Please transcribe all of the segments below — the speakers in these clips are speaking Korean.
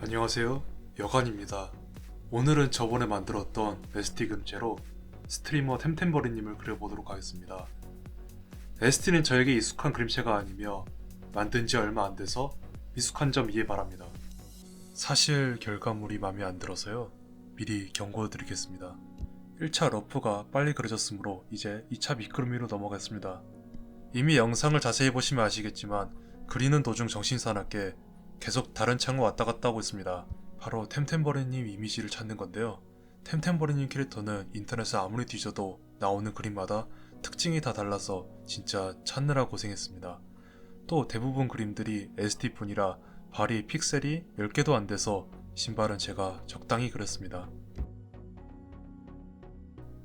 안녕하세요. 여관입니다. 오늘은 저번에 만들었던 ST 금제로 스트리머 템템버리님을 그려보도록 하겠습니다. ST는 저에게 익숙한 그림체가 아니며 만든 지 얼마 안 돼서 미숙한 점 이해 바랍니다. 사실 결과물이 마음에 안 들어서요. 미리 경고드리겠습니다. 1차 러프가 빨리 그려졌으므로 이제 2차 미끄러미로 넘어가겠습니다. 이미 영상을 자세히 보시면 아시겠지만 그리는 도중 정신 사납게 계속 다른 창을 왔다 갔다 하고 있습니다. 바로 템템버리님 이미지를 찾는 건데요. 템템버리님 캐릭터는 인터넷에 아무리 뒤져도 나오는 그림마다 특징이 다 달라서 진짜 찾느라 고생했습니다. 또 대부분 그림들이 ST뿐이라 발이 픽셀이 10개도 안 돼서 신발은 제가 적당히 그렸습니다.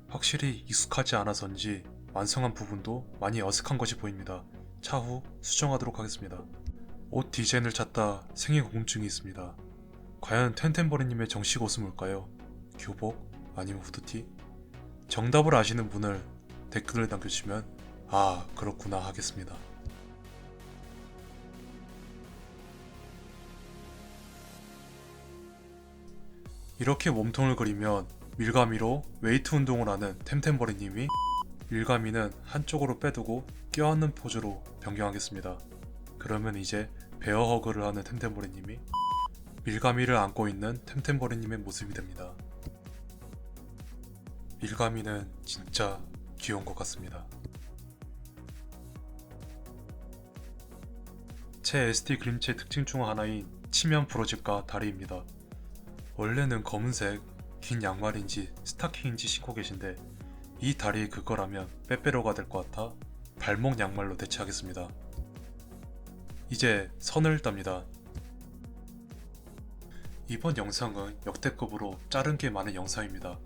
확실히 익숙하지 않아서인지 완성한 부분도 많이 어색한 것이 보입니다. 차후 수정하도록 하겠습니다. 옷 디자인을 찾다 생애 궁금증이 있습니다. 과연 텐텐버리님의 정식 옷은 뭘까요? 교복? 아니면 후드티? 정답을 아시는 분을 댓글을 남겨주시면 아 그렇구나 하겠습니다. 이렇게 몸통을 그리면 밀가미로 웨이트 운동을 하는 템템버리님이 밀가미는 한쪽으로 빼두고 껴안는 포즈로 변경하겠습니다. 그러면 이제 베어 허그를 하는 템템버리님이 밀가미를 안고 있는 템템버리님의 모습이 됩니다. 밀가미는 진짜 귀여운 것 같습니다. 제 SD 그림체 특징 중 하나인 치면 부러질까 다리입니다. 원래는 검은색 긴 양말인지 스타킹인지 신고 계신데 이 다리에 그거라면 빼빼로가 될 것 같아 발목 양말로 대체하겠습니다. 이제 선을 땁니다. 이번 영상은 역대급으로 자른 게 많은 영상입니다.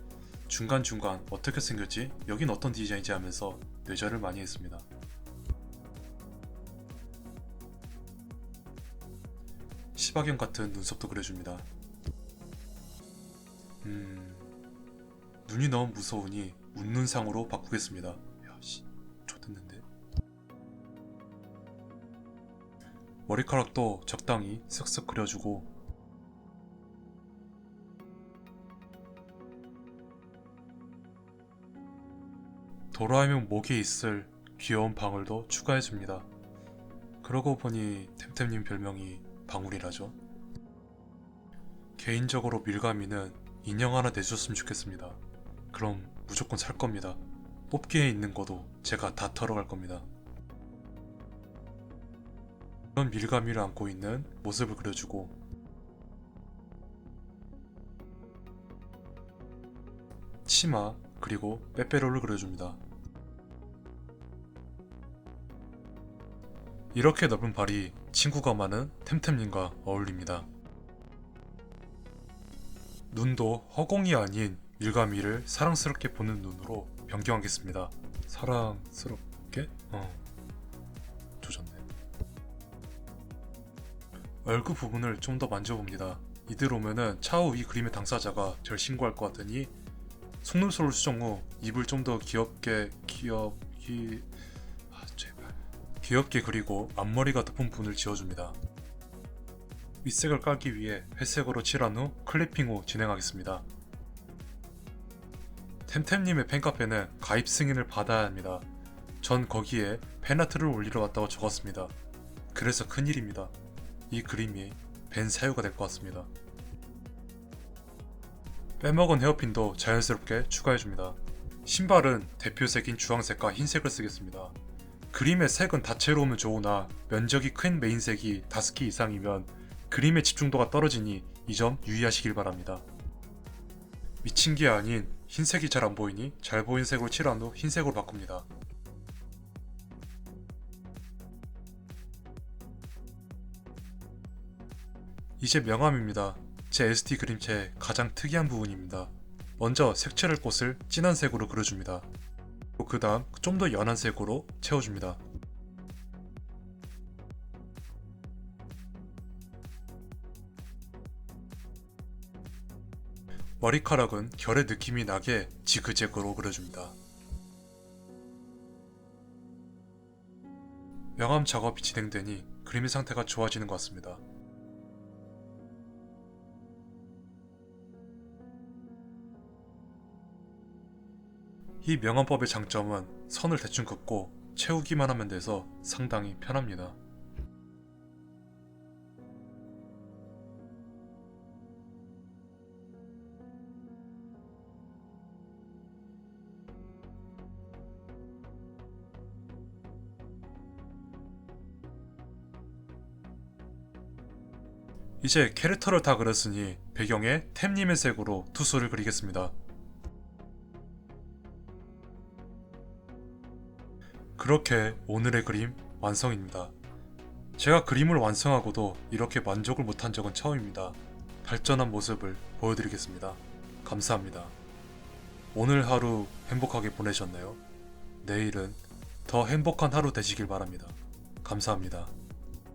중간중간 어떻게 생겼지? 여긴 어떤 디자인이지 하면서 뇌절을 많이 했습니다. 시바견 같은 눈썹도 그려줍니다. 음... 눈이 너무 무서우니 웃는 상으로 바꾸겠습니다. 야씨, 좋댔는데. 머리카락도 적당히 쓱쓱 그려주고 도라에몽 목에 있을 귀여운 방울도 추가해줍니다. 그러고 보니 템템님 별명이 방울이라죠. 개인적으로 밀가미는 인형 하나 내줬으면 좋겠습니다. 그럼 무조건 살 겁니다. 뽑기에 있는 거도 제가 다 털어갈 겁니다. 이런 밀가미를 안고 있는 모습을 그려주고 치마 그리고 빼빼로를 그려줍니다. 이렇게 넓은 발이 친구가 많은 템템님과 어울립니다. 눈도 허공이 아닌 밀가미를 사랑스럽게 보는 눈으로 변경하겠습니다. 사랑스럽게? 어. 얼굴 부분을 좀 더 만져봅니다. 이대로 오면은 차후 이 그림의 당사자가 절 신고할 것 같으니 속눈썹을 수정 후 입을 좀 더 귀엽게 귀엽기 아 제발 귀엽게 그리고 앞머리가 덮은 부분을 지워줍니다. 윗색을 깔기 위해 회색으로 칠한 후 클리핑 후 진행하겠습니다. 템템님의 팬카페는 가입 승인을 받아야 합니다. 전 거기에 팬아트를 올리러 왔다고 적었습니다. 그래서 큰일입니다. 이 그림이 벤 사유가 될 것 같습니다. 빼먹은 헤어핀도 자연스럽게 추가해줍니다. 신발은 대표색인 주황색과 흰색을 쓰겠습니다. 그림의 색은 다채로우면 좋으나 면적이 큰 메인색이 5개 이상이면 그림의 집중도가 떨어지니 이 점 유의하시길 바랍니다. 미친 게 아닌 흰색이 잘 안 보이니 잘 보인 색으로 칠한 후 흰색으로 바꿉니다. 이제 명암입니다. 제 SD 그림체의 가장 특이한 부분입니다. 먼저 색칠할 곳을 진한 색으로 그려줍니다. 그 다음 좀 더 연한 색으로 채워줍니다. 머리카락은 결의 느낌이 나게 지그재그로 그려줍니다. 명암 작업이 진행되니 그림의 상태가 좋아지는 것 같습니다. 이 명암법의 장점은 선을 대충 긋고 채우기만 하면 돼서 상당히 편합니다. 이제 캐릭터를 다 그렸으니 배경에 템님의 색으로 투수를 그리겠습니다. 그렇게 오늘의 그림 완성입니다. 제가 그림을 완성하고도 이렇게 만족을 못한 적은 처음입니다. 발전한 모습을 보여드리겠습니다. 감사합니다. 오늘 하루 행복하게 보내셨나요? 내일은 더 행복한 하루 되시길 바랍니다. 감사합니다.